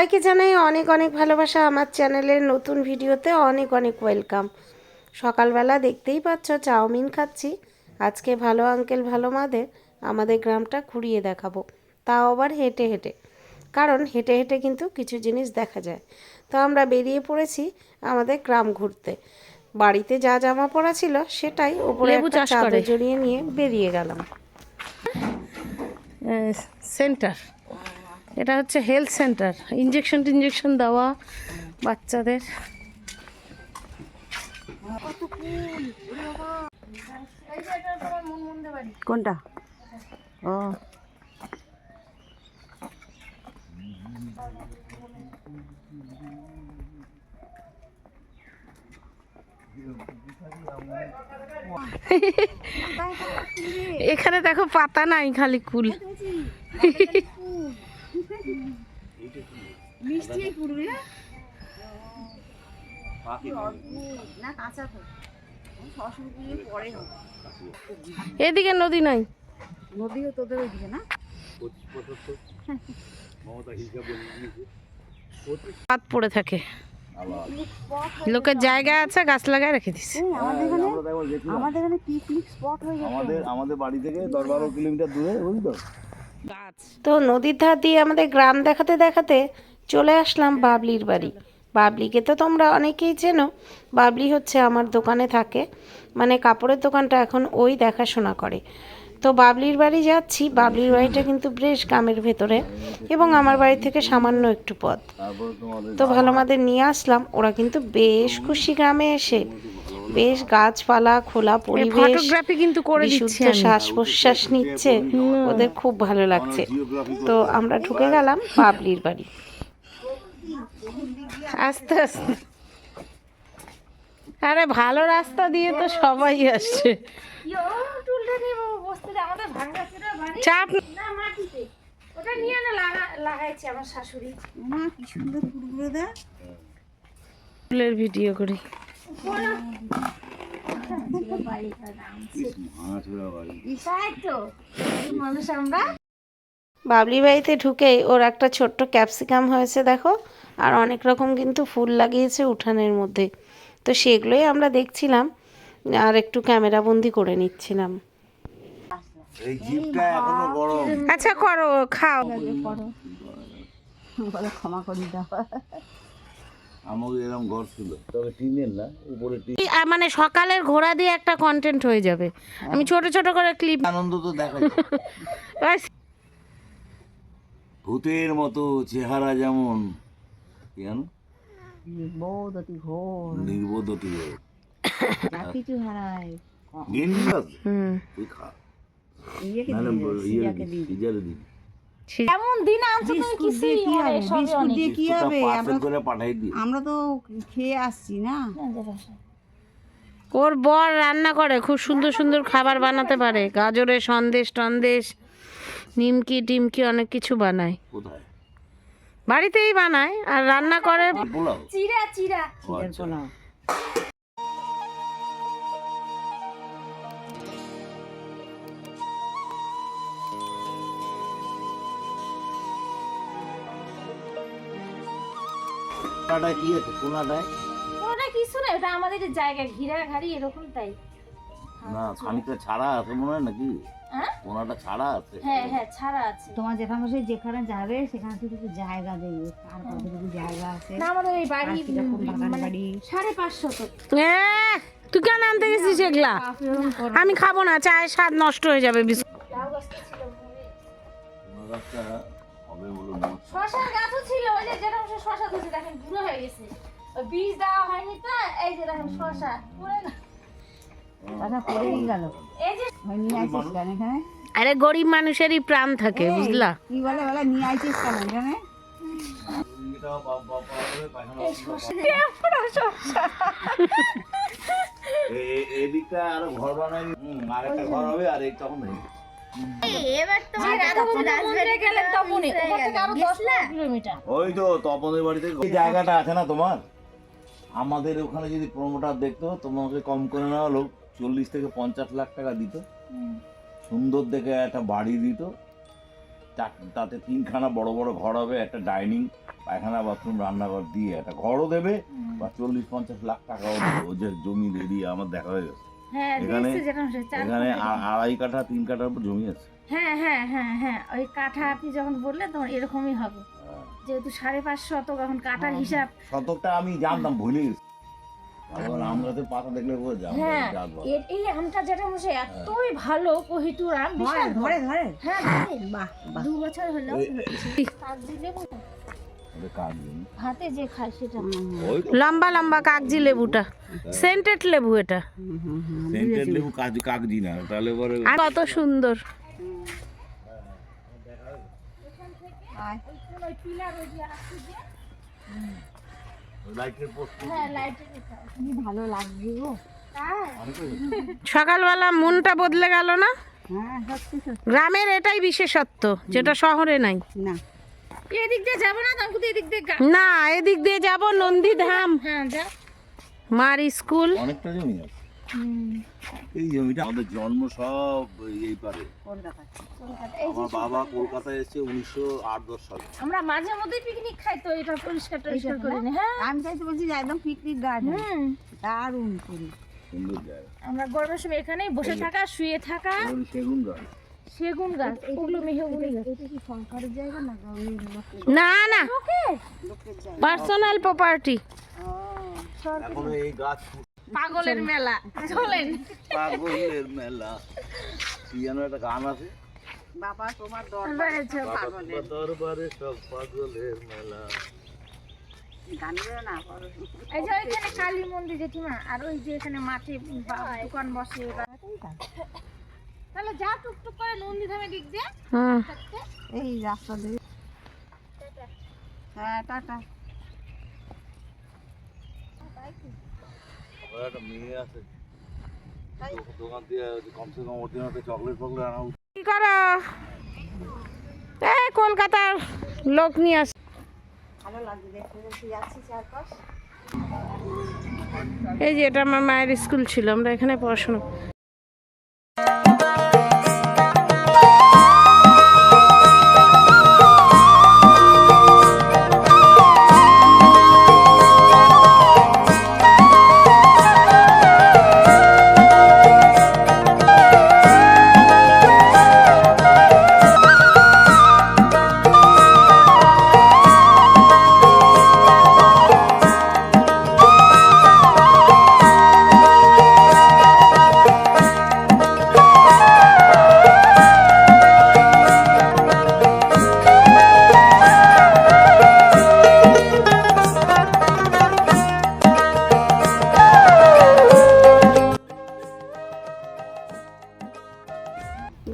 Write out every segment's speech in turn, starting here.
সবাইকে জানাই অনেক অনেক ভালোবাসা আমার চ্যানেলের নতুন ভিডিওতে অনেক অনেক ওয়েলকাম। সকালবেলা দেখতেই পাচ্ছ চাউমিন খাচ্ছি। আজকে ভালো আঙ্কেল ভালো মাদের আমাদের গ্রামটা ঘুরিয়ে দেখাবো। তাও আবার হেঁটে হেঁটে। কারণ হেঁটে হেঁটে কিন্তু কিছু জিনিস দেখা যায়। তো আমরা বেরিয়ে পড়েছি আমাদের গ্রাম ঘুরতে। বাড়িতে যা জামা পরা ছিল সেটাই ওপরে একটা চাদর জড়িয়ে নিয়ে বেরিয়ে গেলাম। সেন্টার। এটা হচ্ছে হেলথ সেন্টার ইঞ্জেকশন টিঞ্জেকশন দেওয়া বাচ্চাদের। কোনটা? ও। এখানে দেখো পাতা নাই খালি কুল। এদিকে নদী নাই। নদীও তোদের ওইদিকে না? পাত পড়ে থাকে। লোকের জায়গা আছে গাছ লাগায় রেখে দিছে। আমাদের এখানে পিকনিক স্পট হয়ে গেছে। আমাদের আমাদের বাড়ি থেকে দশ বারো কিলোমিটার দূরে বুঝলি তো? তো নদীর ধার দিয়ে আমাদের গ্রাম দেখাতে দেখাতে চলে আসলাম বাবলির বাড়ি। বাবলিকে তো তোমরা অনেকেই চেনো। বাবলি হচ্ছে আমার দোকানে থাকে। মানে কাপড়ের দোকানটা এখন ওই দেখাশোনা করে। তো বাবলির বাড়ি যাচ্ছি। বাবলির বাড়িটা কিন্তু বেশ গ্রামের ভেতরে এবং আমার বাড়ি থেকে সামান্য একটু পথ। তো ভালো মাদের নিয়ে আসলাম। ওরা কিন্তু বেশ খুশি গ্রামে এসে। বেশ গাছপালা খোলা পরিবেশ ফটোগ্রাফি কিন্তু করে দিচ্ছি শ্বাস প্রশ্বাস নিচ্ছে ওদের খুব ভালো লাগছে। তো আমরা ঢুকে গেলাম বাবলির বাড়ি। আস্তে আস্তে। আরে ভালো রাস্তা দিয়ে তো সবাই আসছে। চাপ লাগাইছে আমার শাশুড়ি। মা কি সুন্দর ফুলগুলো দেখ। ফুলের ভিডিও করি। বাবলি বাড়িতে ঢুকেই ওর একটা ছোট্ট ক্যাপসিকাম হয়েছে দেখো। আর অনেক রকম কিন্তু ফুল লাগিয়েছে উঠানের মধ্যে। তো সেগুলোই আমরা দেখছিলাম আর একটু ক্যামেরা বন্দি করে নিচ্ছিলাম। আচ্ছা করো খাও। বলে ক্ষমা করি দাও। আমাকে এরকম ঘর ছিল। তবে টিনের না উপরে টিন। মানে সকালের ঘোড়া দিয়ে একটা কন্টেন্ট হয়ে যাবে। আমি ছোট ছোট করে ক্লিপ আনন্দ তো দেখা ভূতের মতো চেহারা যেমন জানো? ঘোর। নির্বোধটি কিছু হারায় গেন্ডি তুই খা। ইয়ে দিয়ে দে। সিজারে দিবি বিস্কুট কি হবে? বিস্কুট দিয়ে কি হবে? আমরা পাঠাই দিই আমরা তো খেয়ে আসছি না। ওর বর রান্না করে খুব সুন্দর সুন্দর খাবার বানাতে পারে। গাজরের সন্দেশ টন্দেশ নিমকি টিমকি অনেক কিছু বানায়। বাড়িতেই বানায় আর রান্না করে চিরা চিরা। পোলাও। কোনাটায় কি আছে কোনাটায় কিছু না ওটা আমাদের যে জায়গা ঘিরা ঘাড়ি এরকম তাই। না খানিকটা ছাড়া আছে মনে হয় নাকি? হ্যাঁ? কোনাটা ছাড়া আছে। হ্যাঁ হ্যাঁ ছাড়া আছে। তোমার যেখানে যাবে সেখানে থেকে একটু জায়গা দেবে আর কতটুকু জায়গা আছে? না আমাদের এই বাড়ি কীরকম বাগান মানে বাড়ি? সাড়ে পাঁচশো তো। তুই কেন আনতে গেছিস এগুলা? আমি খাব না চায়ের স্বাদ নষ্ট হয়ে যাবে বিস্কুট। শশার গাছও ছিল ওই যে যেরকম সে শশা ধরছে দেখেন বুড়ো হয়ে গেছে। বীজ দেওয়া হয়নি তো এই যে দেখেন শশা পুরো না। কথা পড়েই গেল। এই যে ওই নিয়ে আইছিস কেন এখানে? আরে গরিব মানুষেরই প্রাণ থাকে বুঝলা? কি বলে বলে নিয়ে আইছিস কেন এখানে? এদিকটা আরও ঘর বানাই। আর একটা ঘর হবে আর এই তখন ওই তো তপনের বাড়িতে জায়গাটা আছে না তোমার? আমাদের ওখানে যদি প্রমোটার দেখতো তোমাকে কম করে নেওয়া লোক চল্লিশ থেকে পঞ্চাশ লাখ টাকা দিত। সুন্দর দেখে একটা বাড়ি দিত। চার- তাতে তিনখানা বড় বড় ঘর হবে একটা ডাইনিং পায়খানা বাথরুম রান্নাঘর দিয়ে একটা ঘরও দেবে বা চল্লিশ পঞ্চাশ লাখ টাকাও দেবে। ও যে জমি এরিয়া আমার দেখা হয়ে গেছে। এখানে- হচ্ছে চার এখানে আড়াই কাঠা তিন কাঠার উপর জমি আছে। হ্যাঁ হ্যাঁ হ্যাঁ হ্যাঁ ওই কাঠা আপনি যখন বললেন তখন এরকমই হবে। যেহেতু সাড়ে পাঁচশো অত এখন কাঠার হিসাব। শতকটা আমি জানতাম ভুলে গেছি। হ্যাঁ। এই আমটা যেটা এতই ভালো কহিটুর আম বিশাল। ধরে ধরে। হ্যাঁ ধরে। বাহ বাহ। দু বছর হলো। ভাতে যে খায় সেটা লম্বা লম্বা কাগজি লেবুটা। সেন্টেড লেবু এটা। সেন্টেড লেবু কাজ কাগজি না তাহলে পরে আর কত সুন্দর। হ্যাঁ সকালবেলা মনটা বদলে গেল না? হ্যাঁ গ্রামের এটাই বিশেষত্ব যেটা শহরে নাই। না। এদিক দিয়ে যাব না তখন এদিক দিয়ে না এদিক দিয়ে যাব নন্দীধাম। হ্যাঁ যা। মার স্কুল। অনেকটা জমি আছে। এই জমিটা আমাদের জন্ম সব এই পারে। আমার বাবা কলকাতায় এসেছে উনিশশো আট দশ সালে। আমরা মাঝে মধ্যে পিকনিক খাই তো এটা পরিষ্কার টরিষ্কার করে নি? হ্যাঁ। আমি চাইতে বলছি যে একদম পিকনিক গার্ডেন দারুণ করে। আমরা গরমের সময় এখানেই বসে থাকা শুয়ে থাকা। সেগুন গাছ। সেগুন গাছ ওগুলো মেহগুনি গাছ এটা কি সরকারের জায়গা না না পার্সোনাল প্রপার্টি এখন এই গাছ পাগলের মেলা চলেন। পাগলের মেলা। কি যেন একটা গান আছে? বাবা তোমার দরবার দরবারে সব পাগলের মেলা। গান বেরো না বড়। এই যে ওইখানে কালী মন্দির জেঠিমা আর ওই যে এখানে মাঠে বা- দোকান বসে তাহলে যা টুকটুক করে নন্দীধামে দিক দিয়ে থাকতে এই রাস্তা দিয়ে। হ্যাঁ টাটা। কি করো? এই কলকাতার লোক নিয়ে আস ভালো লাগছে দেখতে দেখতে যাচ্ছি চারপাশ এই যে এটা আমার মায়ের স্কুল ছিল আমরা এখানে পড়াশোনা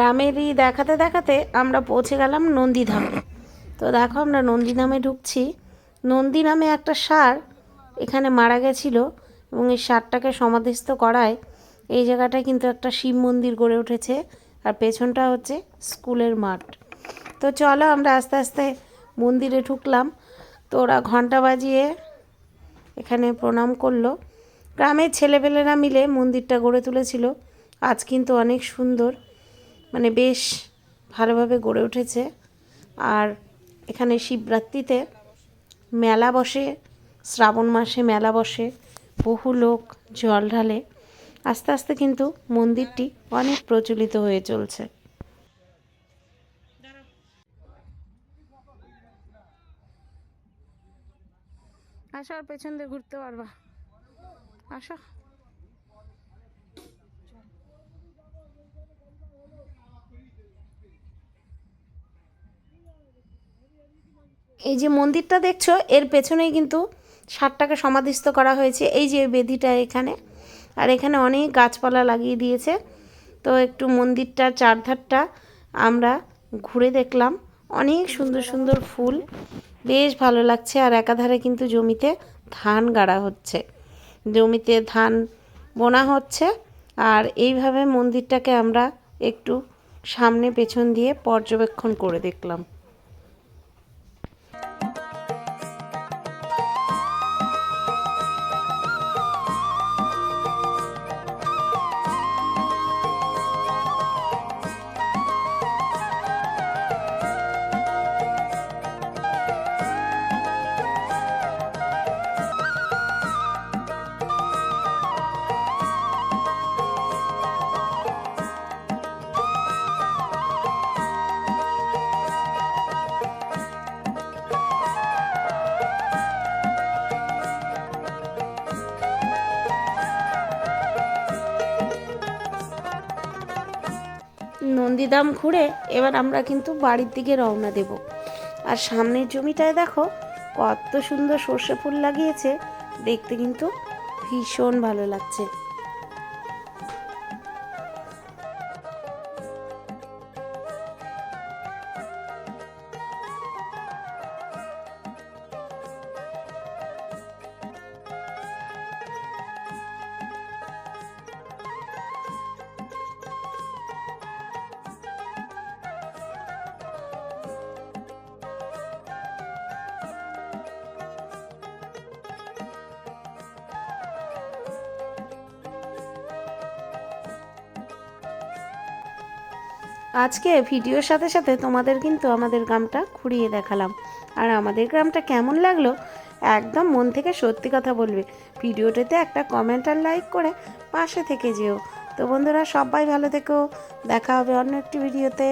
গ্রামেরই দেখাতে দেখাতে আমরা পৌঁছে গেলাম নন্দীধামে তো দেখো আমরা নন্দীধামে ঢুকছি। নন্দী নামে একটা সার এখানে মারা গেছিল এবং এই সারটাকে সমাধিস্থ করায় এই জায়গাটায় কিন্তু একটা শিব মন্দির গড়ে উঠেছে আর পেছনটা হচ্ছে স্কুলের মাঠ। তো চলো আমরা আস্তে আস্তে মন্দিরে ঢুকলাম। তো ওরা ঘণ্টা বাজিয়ে এখানে প্রণাম করল। গ্রামের ছেলেপেলেরা মিলে মন্দিরটা গড়ে তুলেছিল। আজ কিন্তু অনেক সুন্দর। মানে বেশ ভালোভাবে গড়ে উঠেছে। আর এখানে শিবরাত্রিতে মেলা বসে, শ্রাবণ মাসে মেলা বসে, বহু লোক জল ঢালে। আস্তে আস্তে কিন্তু মন্দিরটি অনেক প্রচলিত হয়ে চলছে। আসো আর পেছন দিয়ে ঘুরতে পারবা। আসো। এই যে মন্দিরটা দেখছ, এর পেছনেই কিন্তু ষাটটাকে সমাধিস্থ করা হয়েছে। এই যে বেদিটা এখানে। আর এখানে অনেক গাছপালা লাগিয়ে দিয়েছে। তো একটু মন্দিরটার চারধারটা আমরা ঘুরে দেখলাম। অনেক সুন্দর সুন্দর ফুল। বেশ ভালো লাগছে। আর একাধারে কিন্তু জমিতে ধান গাড়া হচ্ছে। জমিতে ধান বোনা হচ্ছে। আর এইভাবে মন্দিরটাকে আমরা একটু সামনে পেছন দিয়ে পর্যবেক্ষণ করে দেখলাম। নন্দীধাম ঘুরে এবার আমরা কিন্তু বাড়ির দিকে রওনা দেব। আর সামনের জমিটায় দেখো, কত সুন্দর সর্ষে ফুল লাগিয়েছে, দেখতে কিন্তু ভীষণ ভালো লাগছে। আজকে ভিডিওর সাথে সাথে তোমাদের কিন্তু আমাদের গ্রামটা ঘুরিয়ে দেখালাম। আর আমাদের গ্রামটা কেমন লাগল? একদম মন থেকে সত্যি কথা বলবে। ভিডিওটাতে একটা কমেন্ট আর লাইক করে পাশে থেকে যেও। তো বন্ধুরা সবাই ভালো থেকো। দেখা হবে অন্য একটি ভিডিওতে